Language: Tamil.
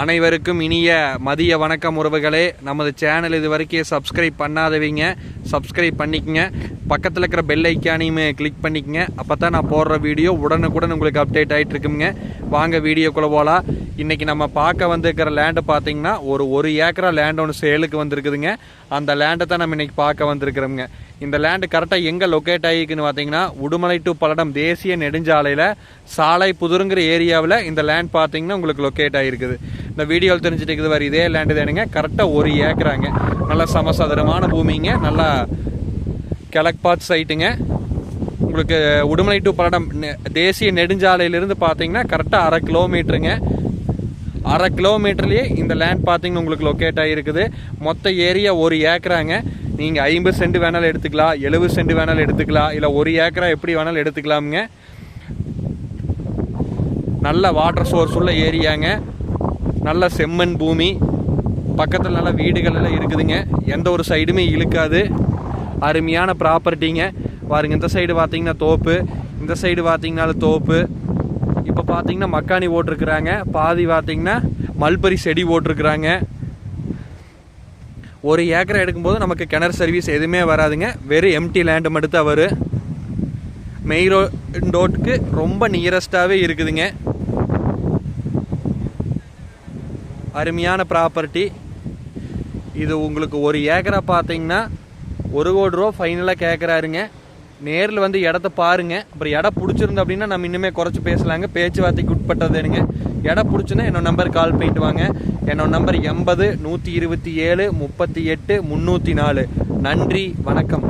அனைவருக்கும் இனிய மதிய வணக்கம் உறவுகளே. நமது சேனல் இது வரைக்கும் சப்ஸ்கிரைப் பண்ணாதவங்க. சப்ஸ்கிரைப் பண்ணிக்கங்க. பக்கத்தில் இருக்கிற பெல் ஐக்கானையுமே கிளிக் பண்ணிக்கங்க. அப்போ தான் நான் போடுற வீடியோ உடனுக்குடன் உங்களுக்கு அப்டேட் ஆகிட்டு இருக்குங்க. வாங்க வீடியோக்குள்ளே போகலாம் இன்றைக்கி நம்ம பார்க்க வந்திருக்கிற லேண்டு பார்த்தீங்கன்னா ஒரு ஒரு ஏக்கரா லேண்ட் ஒன்று சேலுக்கு வந்திருக்குதுங்க. அந்த லேண்டை தான் நம்ம இன்றைக்கி பார்க்க வந்திருக்கிறோங்க இந்த லேண்டு கரெக்டாக எங்கே லொக்கேட் ஆகிருக்குன்னு பார்த்தீங்கன்னா உடுமலை டு பல்லடம் தேசிய நெடுஞ்சாலையில் சாலை புதுருங்கிற ஏரியாவில் இந்த லேண்ட் பார்த்தீங்கன்னா உங்களுக்கு லொக்கேட் ஆகிருக்குது. இந்த வீடியோவில் தெரிஞ்சுட்டு இருக்குது வர இதே லேண்டு தானுங்க கரெக்டாக ஒரு ஏக்கராங்க. நல்லா சமசதுரமான பூமிங்க. நல்லா கிழக்கு பார்த்து சைட்டுங்க உங்களுக்கு உடுமலை டு பல்லடம் தேசிய நெடுஞ்சாலையிலிருந்து பார்த்தீங்கன்னா கரெக்டாக அரை கிலோமீட்டருங்க அரை கிலோமீட்டர்லேயே இந்த லேண்ட் பார்த்தீங்கன்னா உங்களுக்கு லொக்கேட் ஆகிருக்குது மொத்த ஏரியா ஒரு ஏக்கராங்க. நீங்கள் ஐம்பது சென்ட் வேணாலும் எடுத்துக்கலாம். எழுபது சென்ட் வேணாலும் எடுத்துக்கலாம். இல்லை ஒரு ஏக்கரா எப்படி வேணாலும் எடுத்துக்கலாமுங்க. நல்ல வாட்டர் சோர்ஸ் உள்ள ஏரியாங்க. நல்ல செம்மண் பூமி. பக்கத்தில் நல்ல வீடுகள் எல்லாம் இருக்குதுங்க. எந்த ஒரு சைடுமே இழுக்காது. அருமையான ப்ராப்பர்ட்டிங்க பாருங்க இந்த சைடு பார்த்தீங்கன்னா தோப்பு. இந்த சைடு பார்த்தீங்கனாலும் தோப்பு. இப்போ பார்த்தீங்கன்னா மக்காணி ஓட்டிருக்கிறாங்க. பாதி பார்த்தீங்கன்னா மல்பரி செடி ஓட்டிருக்கிறாங்க. ஒரு ஏக்கரை எடுக்கும்போது நமக்கு கிணறு சர்வீஸ் எதுவுமே வராதுங்க. வெறும் எம்டி லேண்டு மட்டும் தான் வரும். மெயின் ரோட்டுக்கு ரொம்ப நியரஸ்டாகவே இருக்குதுங்க. அருமையான ப்ராப்பர்ட்டி இது உங்களுக்கு ஒரு ஏக்கரா பார்த்தீங்கன்னா ஒரு கோடி ரூபா ஃபைனலாக கேட்குறாருங்க நேரில் வந்து இடத்த பாருங்க. அப்புறம் இடம் பிடிச்சிருந்து அப்படின்னா நம்ம இன்னுமே குறைச்சி பேசலாங்க. பேச்சுவார்த்தைக்கு உட்பட்டதுனுங்க இடம் பிடிச்சுன்னா என்னோட நம்பர் கால் பண்ணிட்டு வாங்க. என்னோட நம்பர் எண்பது நூற்றி இருபத்தி ஏழு முப்பத்தி எட்டு முந்நூற்றி நாலு. நன்றி வணக்கம்.